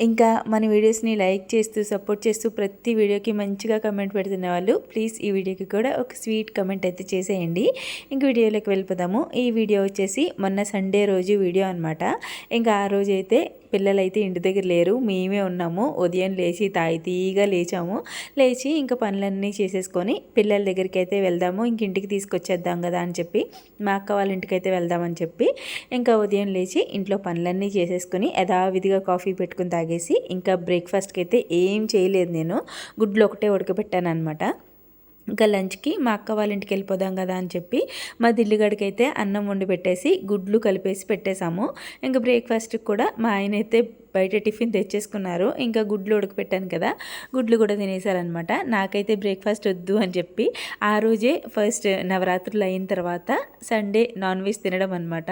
ఇంకా మన వీడియోస్ని లైక్ చేస్తూ సపోర్ట్ చేస్తూ ప్రతి వీడియోకి మంచిగా కమెంట్ పెడుతున్న వాళ్ళు ప్లీజ్ ఈ వీడియోకి కూడా ఒక స్వీట్ కమెంట్ అయితే చేసేయండి. ఇంక వీడియోలోకి వెళ్ళిపోదాము. ఈ వీడియో వచ్చేసి మొన్న సండే రోజు వీడియో అనమాట ఇంకా ఆ రోజు అయితే పిల్లలైతే ఇంటి దగ్గర లేరు. మేమే ఉన్నాము. ఉదయం లేచి తాయితీగా లేచాము. లేచి ఇంకా పనులన్నీ చేసేసుకొని పిల్లల దగ్గరికి అయితే వెళ్దాము. ఇంక ఇంటికి తీసుకొచ్చేద్దాం కదా అని చెప్పి మా అక్క వాళ్ళ ఇంటికి అయితే వెళ్దామని చెప్పి ఇంకా ఉదయం లేచి ఇంట్లో పనులన్నీ చేసేసుకొని యథావిధిగా కాఫీ పెట్టుకుని తాగేసి ఇంకా బ్రేక్ఫాస్ట్కి అయితే ఏం చేయలేదు నేను. గుడ్లు ఒకటే ఉడకబెట్టాను అనమాట ఇంకా లంచ్కి మా అక్క వాళ్ళ ఇంటికి వెళ్ళిపోదాం కదా అని చెప్పి మా దిల్లుగడికి అయితే అన్నం వండి పెట్టేసి గుడ్లు కలిపేసి పెట్టేశాము. ఇంకా బ్రేక్ఫాస్ట్కి కూడా మా ఆయన అయితే బయట టిఫిన్ తెచ్చేసుకున్నారు. ఇంకా గుడ్లు ఉడకపెట్టాను కదా గుడ్లు కూడా తినేసారనమాట నాకైతే బ్రేక్ఫాస్ట్ వద్దు అని చెప్పి ఆ రోజే ఫస్ట్ నవరాత్రులు అయిన తర్వాత సండే నాన్ వెజ్ తినడం అనమాట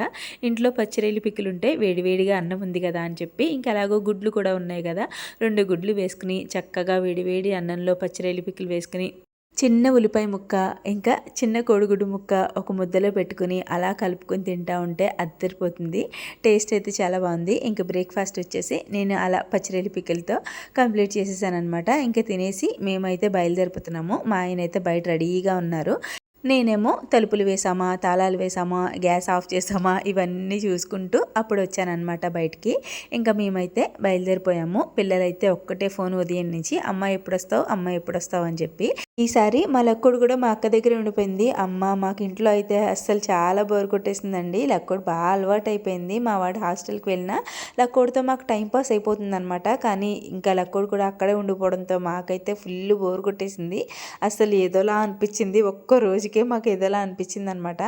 ఇంట్లో పచ్చిరేలు పిక్కులు ఉంటే వేడివేడిగా అన్నం ఉంది కదా అని చెప్పి ఇంకా అలాగో గుడ్లు కూడా ఉన్నాయి కదా రెండు గుడ్లు వేసుకుని చక్కగా వేడివేడి అన్నంలో పచ్చిరేలు పిక్కులు వేసుకుని చిన్న ఉల్లిపాయ ముక్క ఇంకా చిన్న కోడిగుడ్డు ముక్క ఒక ముద్దలో పెట్టుకుని అలా కలుపుకొని తింటా ఉంటే అద్దరిపోతుంది. టేస్ట్ అయితే చాలా బాగుంది. ఇంకా బ్రేక్ఫాస్ట్ వచ్చేసి నేను అలా పచ్చిరెల్లి పిక్కలతో కంప్లీట్ చేసేసాను అనమాట ఇంకా తినేసి మేమైతే బయలుదేరిపోతున్నాము. మా ఆయన అయితే బయట రెడీగా ఉన్నారు. నేనేమో తలుపులు వేసామా తాళాలు వేసామా గ్యాస్ ఆఫ్ చేసామా ఇవన్నీ చూసుకుంటూ అప్పుడు వచ్చానమాట బయటికి. ఇంకా మేమైతే బయలుదేరిపోయాము. పిల్లలైతే ఒక్కటే ఫోన్ ఉదయం నుంచి అమ్మ ఎప్పుడు వస్తావు అమ్మ ఎప్పుడు వస్తావు అని చెప్పి ఈసారి మా లక్కుడు కూడా మా అక్క దగ్గర ఉండిపోయింది. అమ్మ మాకు ఇంట్లో అయితే అస్సలు చాలా బోర్ కొట్టేసిందండి. లక్కుడు బాగా అలవాటు అయిపోయింది మా వాడు హాస్టల్కి వెళ్ళినా లక్కుడితో మాకు టైం పాస్ అయిపోతుంది అనమాట కానీ ఇంకా లక్కుడు కూడా అక్కడే ఉండిపోవడంతో మాకైతే ఫుల్ బోర్ కొట్టేసింది. అస్సలు ఏదోలా అనిపించింది. ఒక్క రోజుకే మాకు ఏదోలా అనిపించింది అనమాట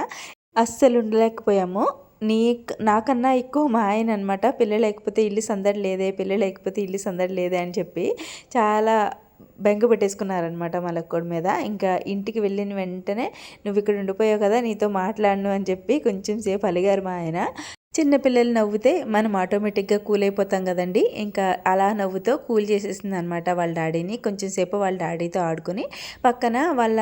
అస్సలు ఉండలేకపోయాము. నీ నాకన్నా ఎక్కువ మా ఆయన అనమాట పిల్లలు లేకపోతే ఇల్లు సందడి లేదే పిల్లలు లేకపోతే ఇల్లు సందడి లేదే అని చెప్పి చాలా బెంగ పెట్టేసుకున్నారనమాట మలక్కోడి మీద. ఇంకా ఇంటికి వెళ్ళిన వెంటనే నువ్వు ఇక్కడ ఉండిపోయావు కదా నీతో మాట్లాడను అని చెప్పి కొంచెం సేపు అలిగారు మా ఆయన. చిన్నపిల్లలు నవ్వితే మనం ఆటోమేటిక్గా కూల్ అయిపోతాం కదండి. ఇంకా అలా నవ్వుతో కూల్ చేసేసింది అనమాట వాళ్ళ డాడీని. కొంచెం సేపు వాళ్ళ డాడీతో ఆడుకుని పక్కన వాళ్ళ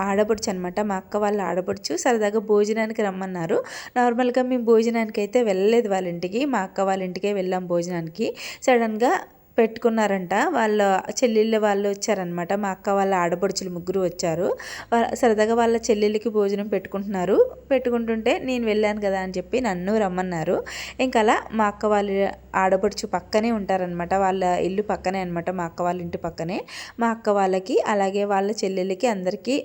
ఆడపడుచు అనమాట మా అక్క వాళ్ళ ఆడపడుచు సరదాగా భోజనానికి రమ్మన్నారు. నార్మల్గా మేము భోజనానికి అయితే వెళ్ళలేదు వాళ్ళ ఇంటికి. మా అక్క వాళ్ళ ఇంటికే వెళ్ళాం భోజనానికి. సడన్గా పెట్టుకున్నారంట. వాళ్ళ చెల్లెళ్ళ వాళ్ళు వచ్చారనమాట మా అక్క వాళ్ళ ఆడపడుచులు ముగ్గురు వచ్చారు. సరదాగా వాళ్ళ చెల్లెళ్ళకి భోజనం పెట్టుకుంటున్నారు. పెట్టుకుంటుంటే నేను వెళ్ళాను కదా అని చెప్పి నన్ను రమ్మన్నారు. ఇంకా అలా మా అక్క వాళ్ళ ఆడపడుచు పక్కనే ఉంటారనమాట వాళ్ళ ఇల్లు పక్కనే అనమాట మా అక్క వాళ్ళ ఇంటి పక్కనే. మా అక్క వాళ్ళకి అలాగే వాళ్ళ చెల్లెళ్ళకి అందరికీ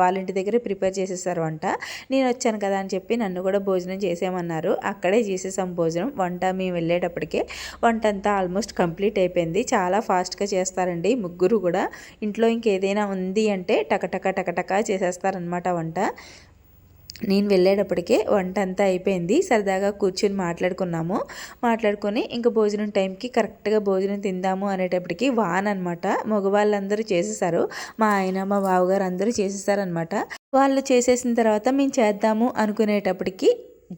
వాళ్ళ ఇంటి దగ్గర ప్రిపేర్ చేసేసారు వంట నేను వచ్చాను కదా అని చెప్పి నన్ను కూడా భోజనం చేసేయమన్నారు. అక్కడే చేసేసాం భోజనం. వంట మేము వెళ్ళేటప్పటికే వంట అంతా ఆల్మోస్ట్ కంప్లీట్ కంప్లీట్ అయిపోయింది. చాలా ఫాస్ట్గా చేస్తారండి. ముగ్గురు కూడా. ఇంట్లో ఇంకేదైనా ఉంది అంటే టకటక టకటక చేసేస్తారనమాట వంట. నేను వెళ్ళేటప్పటికే వంట అంతా అయిపోయింది. సరదాగా కూర్చొని మాట్లాడుకున్నాము. మాట్లాడుకొని ఇంకా భోజనం టైంకి కరెక్ట్గా భోజనం తిందాము అనేటప్పటికి వాన్ అనమాట మగవాళ్ళందరూ చేసేసారు. మా ఆయన మా బావగారు అందరూ చేసేసారనమాట వాళ్ళు చేసేసిన తర్వాత మేము చేద్దాము అనుకునేటప్పటికి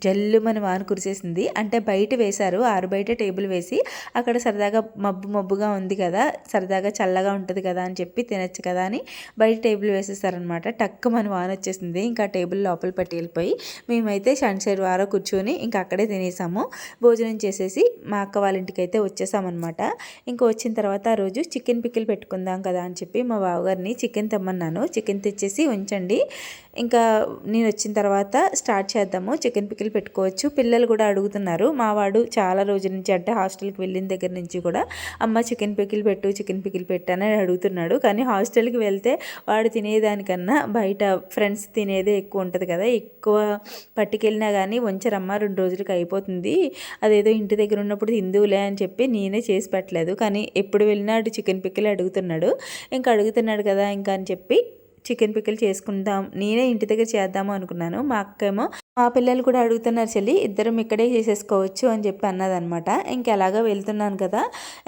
జల్లుమని వాన కురిసేసింది. అంటే బయట వేశారు ఆరు బయట టేబుల్ వేసి అక్కడ సరదాగా మబ్బు మబ్బుగా ఉంది కదా సరదాగా చల్లగా ఉంటుంది కదా అని చెప్పి తినచ్చు కదా అని బయట టేబుల్ వేసేసారనమాట. టక్కు మన వాన వచ్చేసింది ఇంకా టేబుల్ లోపల పట్టి వెళ్ళిపోయి మేమైతే సన్సైడ్ వారో కూర్చొని ఇంకా అక్కడే తినేసాము. భోజనం చేసేసి మా అక్క వాళ్ళ ఇంటికి అయితే వచ్చేసామన్నమాట ఇంకా వచ్చిన తర్వాత ఆ రోజు చికెన్ పిక్కిల్ పెట్టుకుందాం కదా అని చెప్పి మా బావగారిని చికెన్ తెమ్మన్నాను. చికెన్ తెచ్చేసి ఉంచండి ఇంకా నేను వచ్చిన తర్వాత స్టార్ట్ చేద్దాము. చికెన్ పికిల్ పెట్టుకోవచ్చు. పిల్లలు కూడా అడుగుతున్నారు. మా వాడు చాలా రోజుల నుంచి అంటే హాస్టల్కి వెళ్ళిన దగ్గర నుంచి కూడా అమ్మ చికెన్ పికిల్ పెట్టు చికెన్ పికిల్ పెట్టానని అడుగుతున్నాడు. కానీ హాస్టల్కి వెళ్తే వాడు తినేదానికన్నా బయట ఫ్రెండ్స్ తినేదే ఎక్కువ ఉంటుంది కదా. ఎక్కువ పట్టుకెళ్ళినా కానీ వంచరమ్మ రెండు రోజులకి అయిపోతుంది. అదేదో ఇంటి దగ్గర ఉన్నప్పుడు హిందువులే అని చెప్పి నేనే చేసి పెట్టలేదు. కానీ ఎప్పుడు వెళ్ళినా చికెన్ పికిల్ అడుగుతున్నాడు. ఇంకా అడుగుతున్నాడు కదా ఇంకా అని చెప్పి చికెన్ పిక్కలు చేసుకుందాం నేనే ఇంటి దగ్గర చేద్దాము అనుకున్నాను. మా అక్కేమో మా పిల్లలు కూడా అడుగుతున్నారు చెల్లి ఇద్దరం ఇక్కడే చేసేసుకోవచ్చు అని చెప్పి అన్నదనమాట. ఇంకెలాగా వెళ్తున్నాను కదా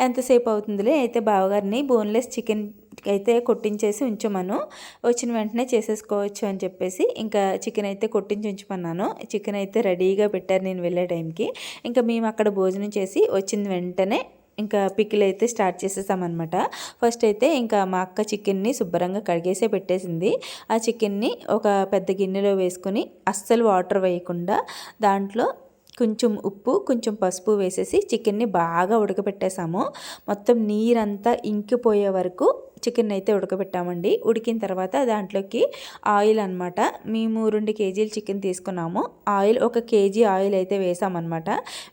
ఎంతసేపు అవుతుందిలే? అయితే బావగారిని బోన్లెస్ చికెన్ అయితే కొట్టించేసి ఉంచమను. వచ్చిన వెంటనే చేసేసుకోవచ్చు అని చెప్పేసి ఇంకా చికెన్ అయితే కొట్టించి ఉంచమన్నాను. చికెన్ అయితే రెడీగా పెట్టారు నేను వెళ్ళే టైంకి. ఇంకా మేము అక్కడ భోజనం చేసి వచ్చిన వెంటనే ఇంకా పికిల్ అయితే స్టార్ట్ చేసేసామన్నమాట. ఫస్ట్ అయితే ఇంకా మా అక్క చికెన్ని శుభ్రంగా కడిగేసే పెట్టేసింది. ఆ చికెన్ని ఒక పెద్ద గిన్నెలో వేసుకొని అస్సలు వాటర్ వేయకుండా దాంట్లో కొంచెం ఉప్పు కొంచెం పసుపు వేసేసి చికెన్ని బాగా ఉడకబెట్టేసాము. మొత్తం నీరంతా ఇంకిపోయే వరకు చికెన్ అయితే ఉడకబెట్టామండి. ఉడికిన తర్వాత దాంట్లోకి ఆయిల్ అనమాట మేము రెండు కేజీలు చికెన్ తీసుకున్నాము. ఆయిల్ ఒక కేజీ ఆయిల్ అయితే వేసామన్నమాట.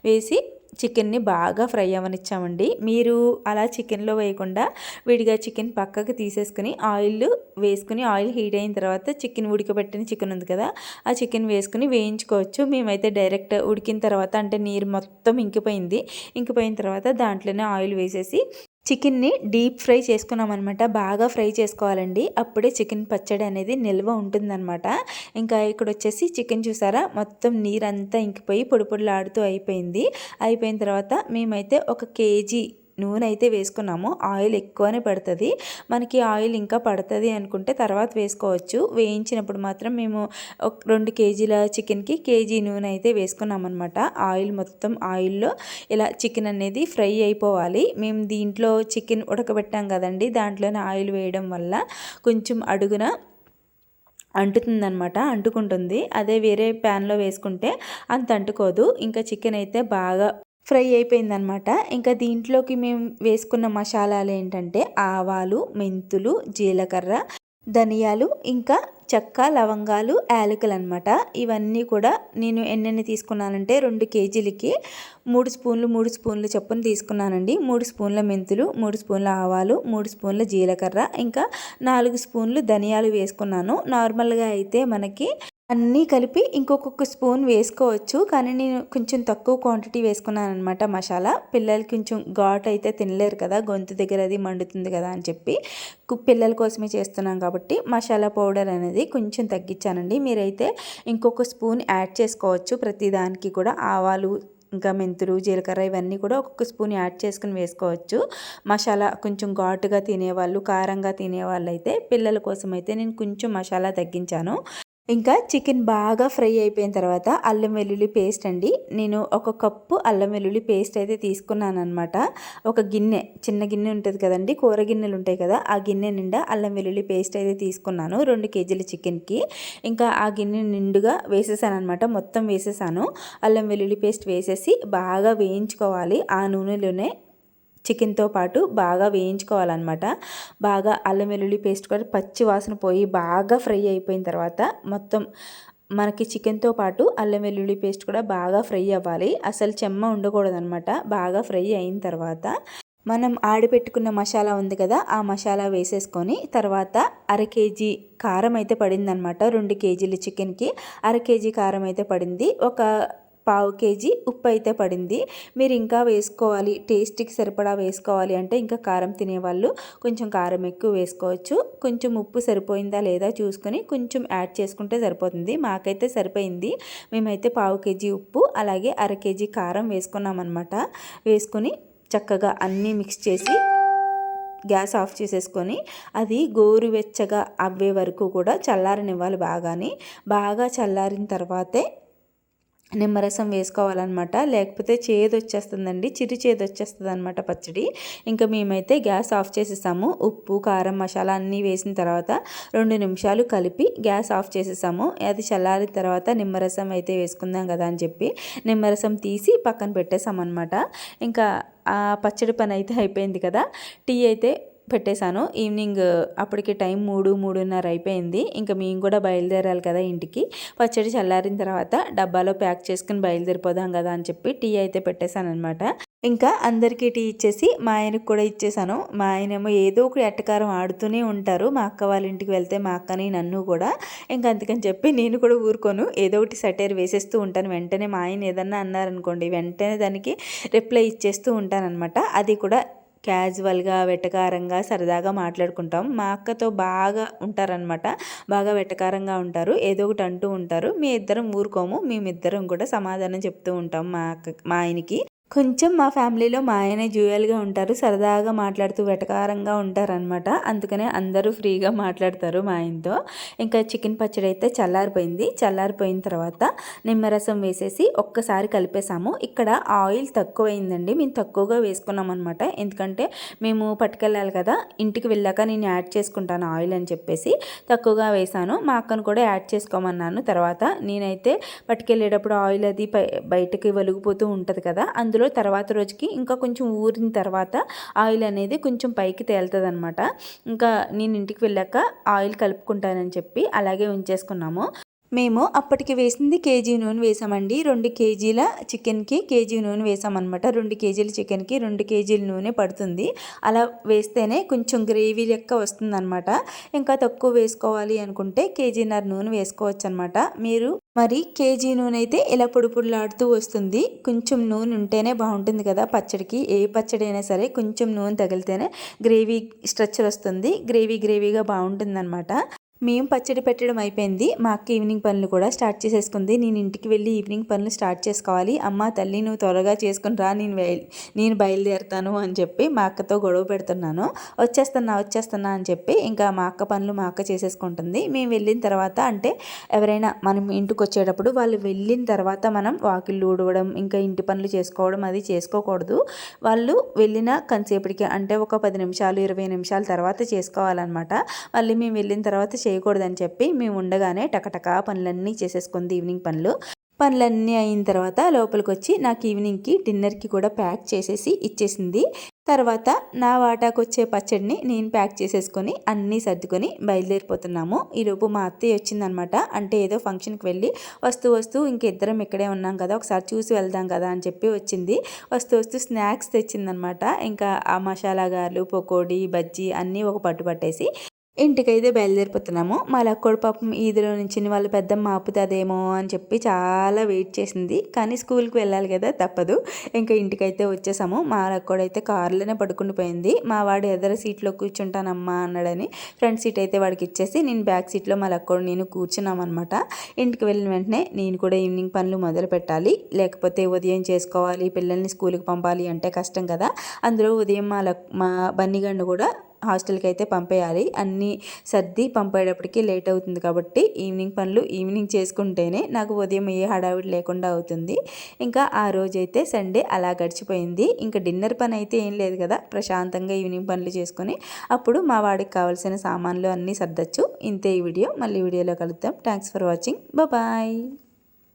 వేసి చికెన్ని బాగా ఫ్రై అవ్వనిచ్చామండి మీరు అలా చికెన్లో వేయకుండా విడిగా చికెన్ పక్కకు తీసేసుకుని ఆయిల్ వేసుకుని ఆయిల్ హీట్ అయిన తర్వాత చికెన్ ఉడకబెట్టిన చికెన్ ఉంది కదా ఆ చికెన్ వేసుకుని వేయించుకోవచ్చు. మేమైతే డైరెక్ట్ ఉడికిన తర్వాత అంటే నీరు మొత్తం ఇంకిపోయింది. ఇంకిపోయిన తర్వాత దాంట్లోనే ఆయిల్ వేసేసి చికెన్ని డీప్ ఫ్రై చేసుకున్నాం అనమాట బాగా ఫ్రై చేసుకోవాలండి. అప్పుడే చికెన్ పచ్చడి అనేది నిల్వ ఉంటుందన్నమాట. ఇంకా ఇక్కడ వచ్చేసి చికెన్ చూసారా? మొత్తం నీరంతా ఇంకిపోయి పొడి పొడిలాడుతూ అయిపోయింది. అయిపోయిన తర్వాత మేమైతే ఒక కేజీ నూనె అయితే వేసుకున్నాము. ఆయిల్ ఎక్కువనే పడుతుంది. మనకి ఆయిల్ ఇంకా పడుతుంది అనుకుంటే తర్వాత వేసుకోవచ్చు. వేయించినప్పుడు మాత్రం మేము ఒక రెండు కేజీల చికెన్కి కేజీ నూనె అయితే వేసుకున్నామన్నమాట. ఆయిల్ మొత్తం ఆయిల్లో ఇలా చికెన్ అనేది ఫ్రై అయిపోవాలి. మేము దీంట్లో చికెన్ ఉడకబెట్టాం కదండి. దాంట్లోనే ఆయిల్ వేయడం వల్ల కొంచెం అడుగున అంటుతుందనమాట అంటుకుంటుంది. అదే వేరే ప్యాన్లో వేసుకుంటే అంత అంటుకోదు. ఇంకా చికెన్ అయితే బాగా ఫ్రై అయిపోయిందనమాట. ఇంకా దీంట్లోకి మేము వేసుకున్న మసాలాలు ఏంటంటే ఆవాలు మెంతులు జీలకర్ర ధనియాలు ఇంకా చెక్క లవంగాలు యాలకులు అనమాట. ఇవన్నీ కూడా నేను ఎన్నెన్ని తీసుకున్నానంటే రెండు కేజీలకి మూడు స్పూన్లు మూడు స్పూన్లు చొప్పున తీసుకున్నానండి. మూడు స్పూన్ల మెంతులు మూడు స్పూన్ల ఆవాలు మూడు స్పూన్ల జీలకర్ర ఇంకా నాలుగు స్పూన్లు ధనియాలు వేసుకున్నాను. నార్మల్గా అయితే మనకి అన్నీ కలిపి ఇంకొక స్పూన్ వేసుకోవచ్చు. కానీ నేను కొంచెం తక్కువ క్వాంటిటీ వేసుకున్నాను అనమాట మసాలా. పిల్లలు కొంచెం ఘాట్ అయితే తినలేరు కదా గొంతు దగ్గర అది మండుతుంది కదా అని చెప్పి పిల్లల కోసమే చేస్తున్నాం కాబట్టి మసాలా పౌడర్ అనేది కొంచెం తగ్గించానండి. మీరైతే ఇంకొక స్పూన్ యాడ్ చేసుకోవచ్చు. ప్రతి దానికి కూడా ఆవాలు ఇంకా మెంతులు జీలకర్ర ఇవన్నీ కూడా ఒక్కొక్క స్పూన్ యాడ్ చేసుకుని వేసుకోవచ్చు. మసాలా కొంచెం ఘాటుగా తినేవాళ్ళు కారంగా తినేవాళ్ళు అయితే పిల్లల కోసం అయితే నేను కొంచెం మసాలా తగ్గించాను. ఇంకా చికెన్ బాగా ఫ్రై అయిపోయిన తర్వాత అల్లం వెల్లుల్లి పేస్ట్ అండి. నేను ఒక కప్పు అల్లం వెల్లుల్లి పేస్ట్ అయితే తీసుకున్నాను అనమాట ఒక గిన్నె చిన్న గిన్నె ఉంటుంది కదండి కూర గిన్నెలు ఉంటాయి కదా ఆ గిన్నె నిండా అల్లం వెల్లుల్లి పేస్ట్ అయితే తీసుకున్నాను రెండు కేజీల చికెన్కి. ఇంకా ఆ గిన్నె నిండుగా వేసేసాను అనమాట మొత్తం వేసేసాను. అల్లం వెల్లుల్లి పేస్ట్ వేసేసి బాగా వేయించుకోవాలి ఆ నూనెలోనే చికెన్తో పాటు బాగా వేయించుకోవాలన్నమాట. బాగా అల్లం వెల్లుల్లి పేస్ట్ కూడా పచ్చి వాసన పోయి బాగా ఫ్రై అయిపోయిన తర్వాత మొత్తం మనకి చికెన్తో పాటు అల్లం వెల్లుల్లి పేస్ట్ కూడా బాగా ఫ్రై అవ్వాలి. అసలు చెమ్మ ఉండకూడదనమాట బాగా ఫ్రై అయిన తర్వాత మనం ఆడిపెట్టుకున్న మసాలా ఉంది కదా ఆ మసాలా వేసేసుకొని తర్వాత అర కేజీ కారం అయితే పడిందనమాట రెండు కేజీల చికెన్కి. అర కేజీ కారం అయితే పడింది. ఒక పావు కేజీ ఉప్పు అయితే పడింది. మీరు ఇంకా వేసుకోవాలి టేస్ట్కి సరిపడా వేసుకోవాలి అంటే ఇంకా కారం తినేవాళ్ళు కొంచెం కారం ఎక్కువ వేసుకోవచ్చు. కొంచెం ఉప్పు సరిపోయిందా లేదా చూసుకొని కొంచెం యాడ్ చేసుకుంటే సరిపోతుంది. మాకైతే సరిపోయింది. మేమైతే పావు కేజీ ఉప్పు అలాగే అర కేజీ కారం వేసుకున్నామన్నమాట. వేసుకొని చక్కగా అన్నీ మిక్స్ చేసి గ్యాస్ ఆఫ్ చేసేసుకొని అది గోరువెచ్చగా అవ్వే వరకు కూడా చల్లారనివ్వాలి బాగాని. బాగా చల్లారిన తర్వాతే నిమ్మరసం వేసుకోవాలన్నమాట. లేకపోతే చేదు వచ్చేస్తుందండి చిరు చేదు వచ్చేస్తుంది అనమాట పచ్చడి. ఇంకా మేమైతే గ్యాస్ ఆఫ్ చేసేసాము. ఉప్పు కారం మసాలా అన్నీ వేసిన తర్వాత రెండు నిమిషాలు కలిపి గ్యాస్ ఆఫ్ చేసేసాము. అది చల్లారిన తర్వాత నిమ్మరసం అయితే వేసుకుందాం కదా అని చెప్పి నిమ్మరసం తీసి పక్కన పెట్టేసామన్నమాట. ఇంకా ఆ పచ్చడి పని అయితే అయిపోయింది కదా. టీ అయితే పెట్టేశాను. ఈవినింగ్ అప్పటికి టైం మూడు మూడున్నర అయిపోయింది. ఇంకా మేము కూడా బయలుదేరాలి కదా ఇంటికి. పచ్చడి చల్లారిన తర్వాత డబ్బాలో ప్యాక్ చేసుకుని బయలుదేరిపోదాం కదా అని చెప్పి టీ అయితే పెట్టేశాను అనమాట ఇంకా అందరికీ టీ ఇచ్చేసి మా ఆయనకు కూడా ఇచ్చేసాను మా ఆయనేమో ఏదో ఒక ఎట్టకారం ఆడుతూనే ఉంటారు. మా అక్క వాళ్ళ ఇంటికి వెళ్తే మా అక్కని నన్ను కూడా. ఇంకా అందుకని చెప్పి నేను కూడా ఊరుకోను. ఏదో ఒకటి సటైర్ వేసేస్తూ ఉంటాను. వెంటనే మా ఆయన ఏదన్నా అన్నారనుకోండి వెంటనే దానికి రిప్లై ఇచ్చేస్తూ ఉంటానన్నమాట. అది కూడా క్యాజువల్గా వెటకారంగా సరదాగా మాట్లాడుకుంటాం. మా అక్కతో బాగా ఉంటారనమాట బాగా వెటకారంగా ఉంటారు. ఏదో ఒకటి అంటూ ఉంటారు. మీ ఇద్దరం ఊరుకోము. మేమిద్దరం కూడా సమాధానం చెప్తూ ఉంటాం మా అక్క మా ఆయనకి. కొంచెం మా ఫ్యామిలీలో మా ఆయన జ్యూయల్గా ఉంటారు సరదాగా మాట్లాడుతూ వెటకారంగా ఉంటారనమాట అందుకనే అందరూ ఫ్రీగా మాట్లాడతారు మా ఆయనతో. ఇంకా చికెన్ పచ్చడి అయితే చల్లారిపోయింది. చల్లారిపోయిన తర్వాత నిమ్మరసం వేసేసి ఒక్కసారి కలిపేసాము ఇక్కడ ఆయిల్ తక్కువైందండి. మేము తక్కువగా వేసుకున్నాం అనమాట ఎందుకంటే మేము పట్టుకెళ్ళాలి కదా. ఇంటికి వెళ్ళాక నేను యాడ్ చేసుకుంటాను ఆయిల్ అని చెప్పేసి తక్కువగా వేసాను మా అక్కను కూడా యాడ్ చేసుకోమన్నాను. తర్వాత నేనైతే పట్టుకెళ్ళేటప్పుడు ఆయిల్ అది బయటకి వెలిగిపోతూ ఉంటుంది కదా. అందులో అందులో తర్వాత రోజుకి ఇంకా కొంచెం ఊరిన తర్వాత ఆయిల్ అనేది కొంచెం పైకి తేలుతుంది అనమాట ఇంకా నేను ఇంటికి వెళ్ళాక ఆయిల్ కలుపుకుంటానని చెప్పి అలాగే ఉంచేసుకున్నాము. మేము అప్పటికి వేసింది కేజీ నూనె వేసామండి. రెండు కేజీల చికెన్కి కేజీ నూనె వేసామన్నమాట. రెండు కేజీల చికెన్కి రెండు కేజీల నూనె పడుతుంది. అలా వేస్తేనే కొంచెం గ్రేవీ లెక్క వస్తుందన్నమాట. ఇంకా తక్కువ వేసుకోవాలి అనుకుంటే కేజీన్నర నూనె వేసుకోవచ్చు అనమాట మీరు మరి కేజీ నూనె అయితే ఇలా పొడిపొడిలాడుతూ వస్తుంది. కొంచెం నూనె ఉంటేనే బాగుంటుంది కదా పచ్చడికి. ఏ పచ్చడి అయినా సరే కొంచెం నూనె తగిలితేనే గ్రేవీ స్ట్రక్చర్ వస్తుంది. గ్రేవీ గ్రేవీగా బాగుంటుంది అనమాట మేము పచ్చడి పెట్టడం అయిపోయింది. మా అక్క ఈవినింగ్ పనులు కూడా స్టార్ట్ చేసేసుకుంది. నేను ఇంటికి వెళ్ళి ఈవినింగ్ పనులు స్టార్ట్ చేసుకోవాలి. అమ్మ తల్లి నువ్వు త్వరగా చేసుకుని రా నేను నేను బయలుదేరుతాను అని చెప్పి మా అక్కతో గొడవ పెడుతున్నాను. వచ్చేస్తున్నా వచ్చేస్తున్నా అని చెప్పి ఇంకా మా అక్క పనులు మా అక్క చేసేసుకుంటుంది. మేము వెళ్ళిన తర్వాత అంటే ఎవరైనా మనం ఇంటికి వచ్చేటప్పుడు వాళ్ళు వెళ్ళిన తర్వాత మనం వాకిళ్ళు ఊడవడం ఇంకా ఇంటి పనులు చేసుకోవడం అది చేసుకోకూడదు. వాళ్ళు వెళ్ళిన కంచేపటికి అంటే ఒక పది నిమిషాలు ఇరవై నిమిషాల తర్వాత చేసుకోవాలన్నమాట. మళ్ళీ మేము వెళ్ళిన తర్వాత చేయకూడదని చెప్పి మేము ఉండగానే టకటకా పనులన్నీ చేసేసుకుంది ఈవినింగ్ పనులు. పనులన్నీ అయిన తర్వాత లోపలికి వచ్చి నాకు ఈవినింగ్కి డిన్నర్కి కూడా ప్యాక్ చేసేసి ఇచ్చేసింది. తర్వాత నా వాటాకు వచ్చే పచ్చడిని నేను ప్యాక్ చేసేసుకొని అన్నీ సర్దుకొని బయలుదేరిపోతున్నాము. ఈలోపు మా అత్తయ్య వచ్చిందనమాట. అంటే ఏదో ఫంక్షన్కి వెళ్ళి వస్తూ వస్తూ ఇంకిద్దరం ఇక్కడే ఉన్నాం కదా ఒకసారి చూసి వెళ్దాం కదా అని చెప్పి వచ్చింది. వస్తూ వస్తూ స్నాక్స్ తెచ్చిందనమాట. ఇంకా ఆ మసాలా గారు పకోడీ బజ్జీ అన్నీ ఒక పట్టు పట్టేసి ఇంటికైతే బయలుదేరిపోతున్నాము. మా లక్కోడు పాపం ఈదిలో నుంచి వాళ్ళ పెద్దమ్మ ఆపుతుందేమో అని చెప్పి చాలా వెయిట్ చేసింది. కానీ స్కూల్కి వెళ్ళాలి కదా తప్పదు. ఇంకా ఇంటికైతే వచ్చేసాము. మా అయితే కారులోనే పడుకుని పోయింది. మా వాడు ఎదర సీట్లో కూర్చుంటానమ్మా అన్నాడని ఫ్రంట్ సీట్ అయితే వాడికి ఇచ్చేసి నేను బ్యాక్ సీట్లో మా లక్కోడు నేను కూర్చున్నాం అనమాట ఇంటికి వెళ్ళిన వెంటనే నేను కూడా ఈవినింగ్ పనులు మొదలు పెట్టాలి. లేకపోతే ఉదయం చేసుకోవాలి పిల్లల్ని స్కూల్కి పంపాలి అంటే కష్టం కదా. అందులో ఉదయం మా లక్ మా బన్నిగండు కూడా హాస్టల్కి అయితే పంపేయాలి. అన్నీ సర్ది పంపేటప్పటికి లేట్ అవుతుంది కాబట్టి ఈవినింగ్ పనులు ఈవినింగ్ చేసుకుంటేనే నాకు ఉదయం ఏ హడావిడి లేకుండా అవుతుంది. ఇంకా ఆ రోజైతే సండే అలా గడిచిపోయింది. ఇంకా డిన్నర్ పని అయితే ఏం లేదు కదా ప్రశాంతంగా ఈవినింగ్ పనులు చేసుకొని అప్పుడు మా వాడికి కావాల్సిన సామాన్లు అన్నీ సర్దచ్చు. ఇంతే ఈ వీడియో. మళ్ళీ వీడియోలో కలుద్దాం. Thanks for watching. బాయ్.